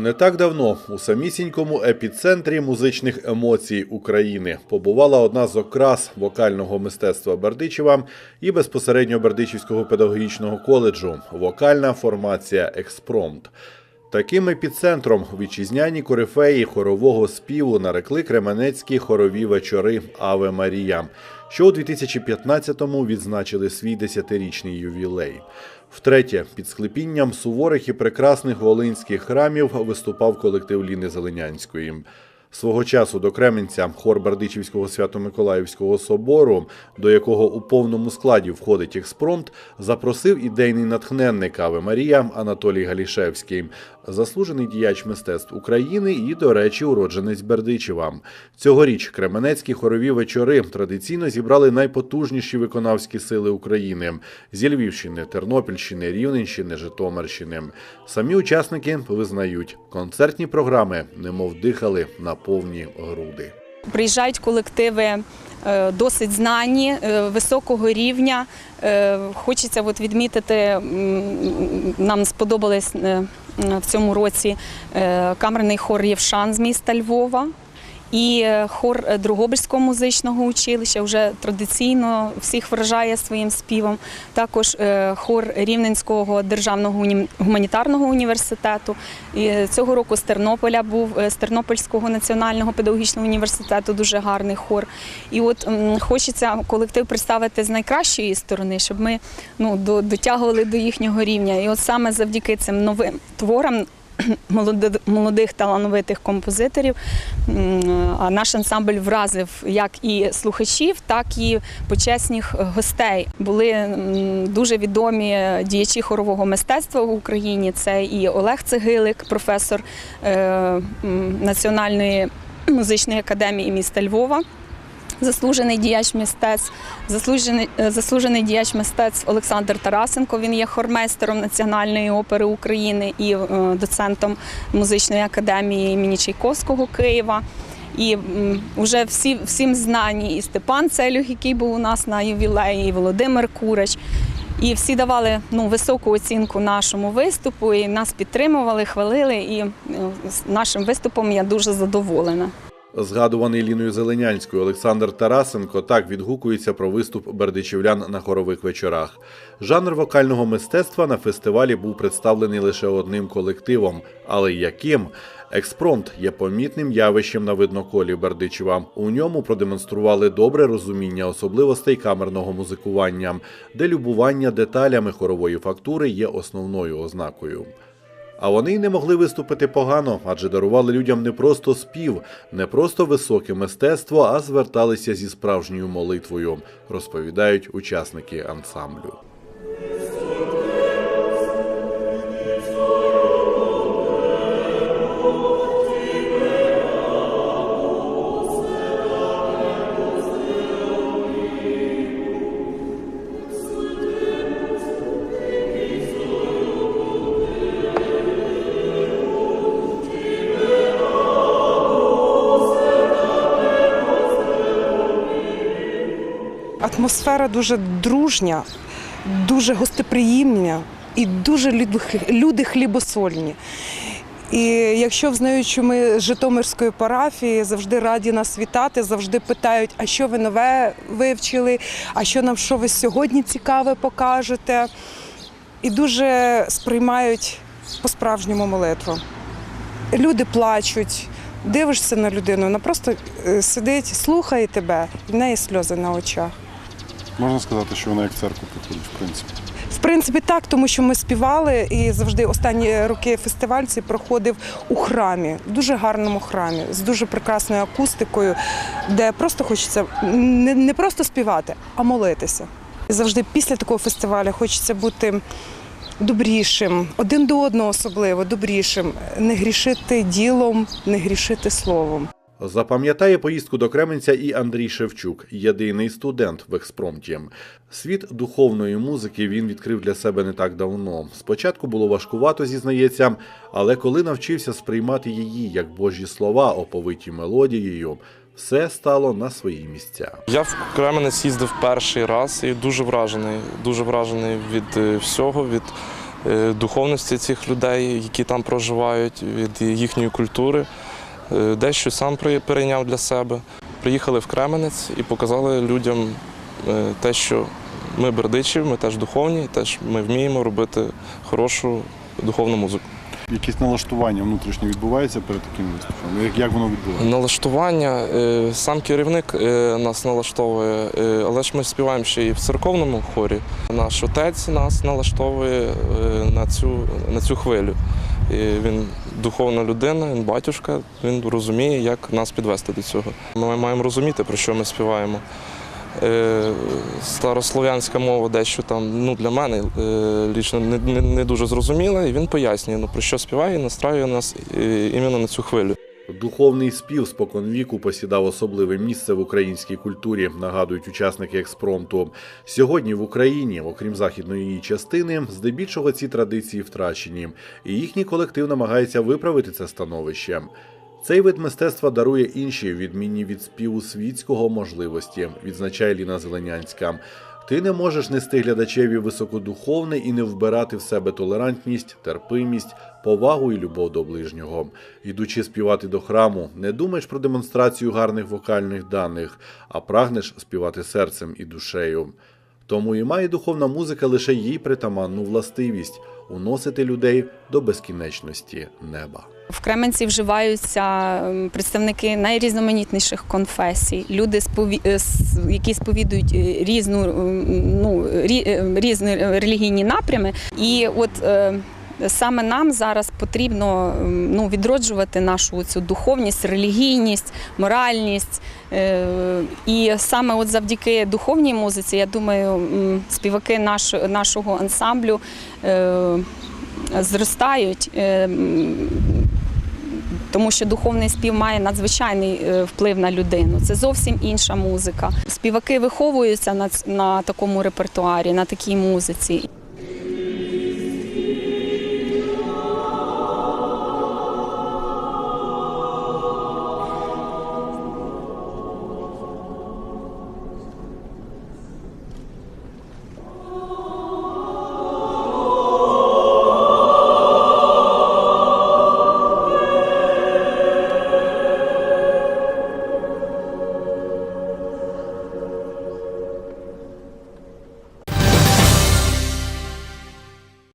Не так давно у самісінькому епіцентрі музичних емоцій України побувала одна з окрас вокального мистецтва Бердичева і безпосередньо Бердичівського педагогічного коледжу вокальна формація Експромт. Таким епіцентром вітчизняні корифеї хорового співу нарекли кременецькі хорові вечори Аве Марія, що у 2015-му відзначили свій десятирічний ювілей. Втретє, під склепінням суворих і прекрасних волинських храмів виступав колектив Ліни Зеленянської. Свого часу до Кременця хор Бердичівського Свято-Миколаївського собору, до якого у повному складі входить експромт, запросив ідейний натхненник Ави Марія Анатолій Галішевський, заслужений діяч мистецтв України і, до речі, уродженець Бердичева. Цьогоріч Кременецькі хорові вечори традиційно зібрали найпотужніші виконавські сили України зі Львівщини, Тернопільщини, Рівненщини, Житомирщини. Самі учасники визнають, концертні програми немов дихали на повні груди. Приїжджають колективи е, досить знані, е, високого рівня. Е, Хочеться от відмітити, нам сподобались в цьому році камерний хор Євшан з міста Львова. І е, хор е, Другобильського музичного училища вже традиційно всіх вражає своїм співом. Також е, хор Рівненського державного гуманітарного університету. І цього року з Тернополя був з Тернопільського національного педагогічного університету дуже гарний хор. І от хочеться колектив представити з найкращої сторони, щоб ми ну, до- дотягували до їхнього рівня. І от саме завдяки цим новим творам молодих талановитих композиторів. А наш ансамбль вразив як і слухачів, так і почесних гостей. Були дуже відомі діячі хорового мистецтва в Україні. Це і Олег Цегилик, професор е, Національної музичної академії міста Львова. Заслужений діяч мистецтв, заслужений, е, заслужений діяч мистецтв Олександр Тарасенко. Він є хормейстером Національної опери України і е, доцентом музичної академії імені Чайковського Києва. І вже всі, всім знані і Степан Целюх, який був у нас на ювілеї, і Володимир Курач. І всі давали ну, високу оцінку нашому виступу, і нас підтримували, хвалили. І е, нашим виступом я дуже задоволена. Згадуваний Ліною Зеленянською Олександр Тарасенко так відгукується про виступ бердичівлян на хорових вечорах. Жанр вокального мистецтва на фестивалі був представлений лише одним колективом, але яким? Експромт є помітним явищем на видноколі Бердичева. У ньому продемонстрували добре розуміння особливостей камерного музикування, де любування деталями хорової фактури є основною ознакою. А вони й не могли виступити погано, адже дарували людям не просто спів, не просто високе мистецтво, а зверталися зі справжньою молитвою, розповідають учасники ансамблю. Атмосфера дуже дружня, дуже гостеприємна і дуже люди- хлібосольні. І якщо взнають, що ми з Житомирської парафії завжди раді нас вітати, завжди питають, а що ви нове вивчили, а що нам що ви сьогодні цікаве покажете. І дуже сприймають по-справжньому молитву. Люди плачуть, дивишся на людину, вона просто е, сидить, слухає тебе, і в неї сльози на очах. Можна сказати, що вона як церкву приходить, в принципі. В принципі, так, тому що ми співали і завжди останні роки фестиваль цей проходив у храмі, в дуже гарному храмі, з дуже прекрасною акустикою, де просто хочеться не, не просто співати, а молитися. І завжди після такого фестивалю хочеться бути добрішим, один до одного особливо добрішим, не грішити ділом, не грішити словом. Запам'ятає поїздку до Кременця і Андрій Шевчук, єдиний студент в експромті. Світ духовної музики він відкрив для себе не так давно. Спочатку було важкувато, зізнається, але коли навчився сприймати її як божі слова, оповиті мелодією, все стало на свої місця. Я в Кременець їздив перший раз і дуже вражений. Дуже вражений від е, всього, від е, духовності цих людей, які там проживають, від їхньої культури. Е, Дещо сам перейняв для себе. Приїхали в Кременець і показали людям е, те, що ми бердичі, ми теж духовні, теж ми вміємо робити хорошу духовну музику. Якісь налаштування внутрішнє відбувається перед таким виступом? Як, як воно відбувається? Налаштування, е, сам керівник е, нас налаштовує, е, але ж ми співаємо ще і в церковному хорі. Наш отець нас налаштовує на цю, на цю хвилю. І він духовна людина, він батюшка, він розуміє, як нас підвести до цього. Ми маємо розуміти, про що ми співаємо. Е, Старослов'янська мова дещо там ну, для мене е, лічно не, не, не дуже зрозуміла, і він пояснює, ну, про що співає, і настраює нас е, іменно на цю хвилю. Духовний спів споконвіку посідав особливе місце в українській культурі, нагадують учасники експромту. Сьогодні в Україні, окрім західної її частини, здебільшого ці традиції втрачені, і їхній колектив намагається виправити це становище. Цей вид мистецтва дарує інші відмінні від співу світського можливості, відзначає Ліна Зеленянська. Ти не можеш нести глядачеві високодуховне і не вбирати в себе толерантність, терпимість, повагу і любов до ближнього. Йдучи співати до храму, не думаєш про демонстрацію гарних вокальних даних, а прагнеш співати серцем і душею. Тому і має духовна музика лише їй притаманну властивість уносити людей до безкінечності неба. В Кременці вживаються ем, представники найрізноманітніших конфесій, люди, е, які сповідують е, різну ем, ну, е, різні релігійні напрями. І от е, саме нам зараз потрібно ну, відроджувати нашу цю духовність, релігійність, моральність. Е, І саме от завдяки духовній музиці, я думаю, співаки наш, нашого ансамблю. е, Зростають, е, тому що духовний спів має надзвичайний вплив на людину. Це зовсім інша музика. Співаки виховуються на, на такому репертуарі, на такій музиці.